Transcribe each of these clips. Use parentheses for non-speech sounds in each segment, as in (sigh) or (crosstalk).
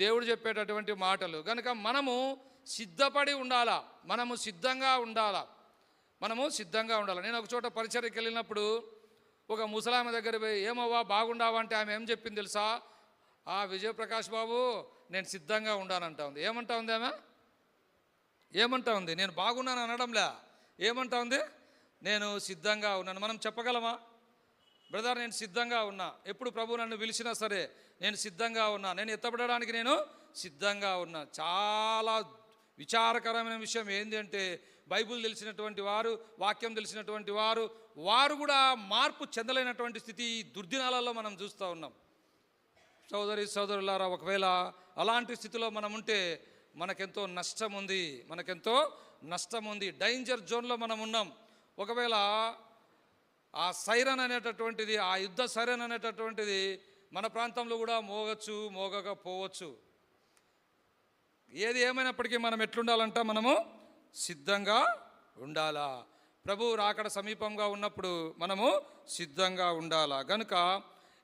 దేవుడు చెప్పేటటువంటి మాటలు. కనుక మనము సిద్ధపడి ఉండాలా? మనము సిద్ధంగా ఉండాలా? మనము సిద్ధంగా ఉండాలి? నేను ఒక చోట పరిచర్యకి వెళ్ళినప్పుడు ఒక ముసలామె దగ్గర పోయి ఏమవ్వా బాగుండావా? అంటే ఆమె ఏం చెప్పింది తెలుసా? ఆ విజయప్రకాష్ బాబు నేను సిద్ధంగా ఉండానంటా ఉంది. ఏమంటా ఉంది ఆమె? ఏమంటా ఉంది? నేను బాగున్నాను అనడంలే? ఏమంటా ఉంది? నేను సిద్ధంగా ఉన్నాను. మనం చెప్పగలమా? బ్రదర్ నేను సిద్ధంగా ఉన్నా. ఎప్పుడు ప్రభు నన్ను పిలిచినా సరే నేను సిద్ధంగా ఉన్నా. నేను ఎత్తబడడానికి నేను సిద్ధంగా ఉన్నా. చాలా విచారకరమైన విషయం ఏంటి అంటే బైబిల్ తెలిసినటువంటి వారు వాక్యం తెలిసినటువంటి వారు వారు కూడా మార్పు చెందలేనటువంటి స్థితి దుర్దినాలలో మనం చూస్తూ ఉన్నాం. సోదరి సోదరులారా ఒకవేళ అలాంటి స్థితిలో మనం ఉంటే మనకెంతో నష్టం ఉంది మనకెంతో నష్టం ఉంది డేంజర్ జోన్లో మనం ఉన్నాం. ఒకవేళ ఆ సైరన్ అనేటటువంటిది ఆ యుద్ధ సైరన్ అనేటటువంటిది మన ప్రాంతంలో కూడా మోగచ్చు మోగకపోవచ్చు. ఏది ఏమైనప్పటికీ మనం ఎట్లుండాలంట మనము సిద్ధంగా ఉండాలా. ప్రభు రాకడ సమీపంగా ఉన్నప్పుడు మనము సిద్ధంగా ఉండాలా. గనుక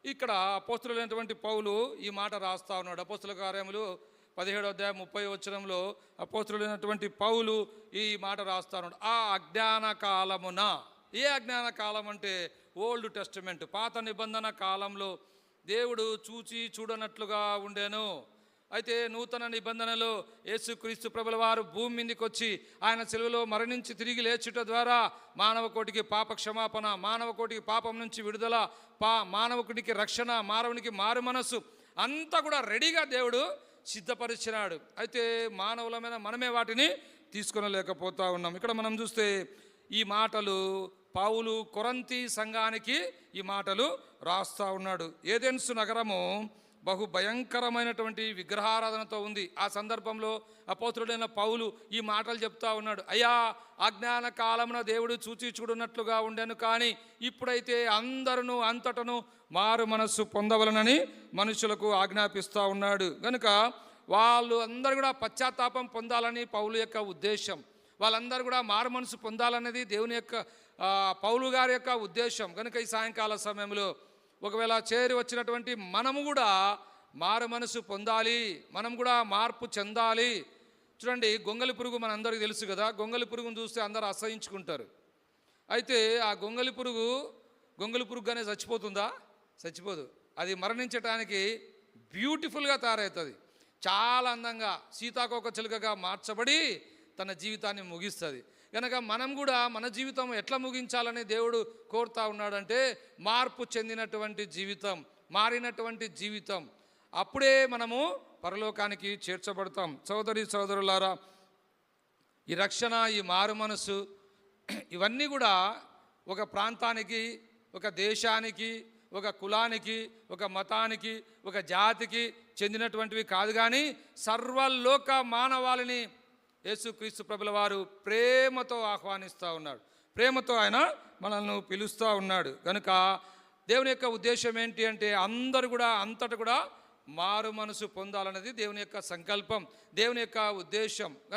ఇక్కడ అపోస్తులైనటువంటి పౌలు ఈ మాట రాస్తా ఉన్నాడు. అపోస్తుల కార్యములు పదిహేడో అధ్యాయం ముప్పై వచనంలో అపోస్తులైనటువంటి పౌలు ఈ మాట రాస్తా ఉన్నాడు. ఆ అజ్ఞాన కాలమున ఏ అజ్ఞాన కాలం అంటే ఓల్డ్ టెస్టిమెంట్ పాత నిబంధన కాలంలో దేవుడు చూచి చూడనట్లుగా ఉండేను. అయితే నూతన నిబంధనలో యేసుక్రీస్తు ప్రభుల వారు భూమి మీదకి వచ్చి ఆయన సెలవులో మరణించి తిరిగి లేచుట ద్వారా మానవ కోటికి పాప క్షమాపణ మానవ కోటికి పాపం నుంచి విడుదల పా మానవకుడికి రక్షణ మానవునికి మారు మనస్సు అంతా కూడా రెడీగా దేవుడు సిద్ధపరిచినాడు. అయితే మానవులమైన మనమే వాటిని తీసుకొనలేకపోతా ఉన్నాం. ఇక్కడ మనం చూస్తే ఈ మాటలు పావులు కొరంతి సంఘానికి ఈ మాటలు రాస్తా ఉన్నాడు. ఏదెన్సు నగరము బహు భయంకరమైనటువంటి విగ్రహారాధనతో ఉంది. ఆ సందర్భంలో అపోతుడైన పౌలు ఈ మాటలు చెప్తా ఉన్నాడు. అయ్యా అజ్ఞాన కాలమున దేవుడు చూచి చూడనట్లుగా ఉండెను కానీ ఇప్పుడైతే అందరూ అంతటను మారు మనస్సు పొందవలనని మనుషులకు ఆజ్ఞాపిస్తూ ఉన్నాడు. కనుక వాళ్ళు అందరూ కూడా పశ్చాత్తాపం పొందాలని పౌలు యొక్క ఉద్దేశం. వాళ్ళందరూ కూడా మారు మనసు పొందాలనేది దేవుని యొక్క పౌలు గారి యొక్క ఉద్దేశం. కనుక ఈ సాయంకాల సమయంలో ఒకవేళ చేరి వచ్చినటువంటి మనము కూడా మారు మనసు పొందాలి మనం కూడా మార్పు చెందాలి. చూడండి గొంగలి పురుగు మనందరికీ తెలుసు కదా గొంగలి పురుగును చూస్తే అందరూ అసహించుకుంటారు. అయితే ఆ గొంగలి పురుగు గొంగలి పురుగుగానే చచ్చిపోతుందా? చచ్చిపోదు. అది మరణించటానికి బ్యూటిఫుల్గా తయారవుతుంది. చాలా అందంగా సీతాకోక చిలుకగా మార్చబడి తన జీవితాన్ని ముగిస్తుంది. కనుక మనం కూడా మన జీవితం ఎట్లా ముగించాలని దేవుడు కోరుతా ఉన్నాడంటే మార్పు చెందినటువంటి జీవితం మారినటువంటి జీవితం. అప్పుడే మనము పరలోకానికి చేర్చబడతాం. సోదరి సోదరులారా ఈ రక్షణ ఈ మారు మనసు (clears throat) ఇవన్నీ కూడా ఒక ప్రాంతానికి ఒక దేశానికి ఒక కులానికి ఒక మతానికి ఒక జాతికి చెందినటువంటివి కాదు కానీ సర్వలోక మానవాళిని యేసుక్రీస్తు ప్రభుల వారు ప్రేమతో ఆహ్వానిస్తూ ఉన్నాడు. ప్రేమతో ఆయన మనల్ని పిలుస్తూ ఉన్నాడు. కనుక దేవుని యొక్క ఉద్దేశం ఏంటి అంటే అందరు కూడా అంతట కూడా మారు మనసు పొందాలన్నది దేవుని యొక్క సంకల్పం దేవుని యొక్క ఉద్దేశం. కనుక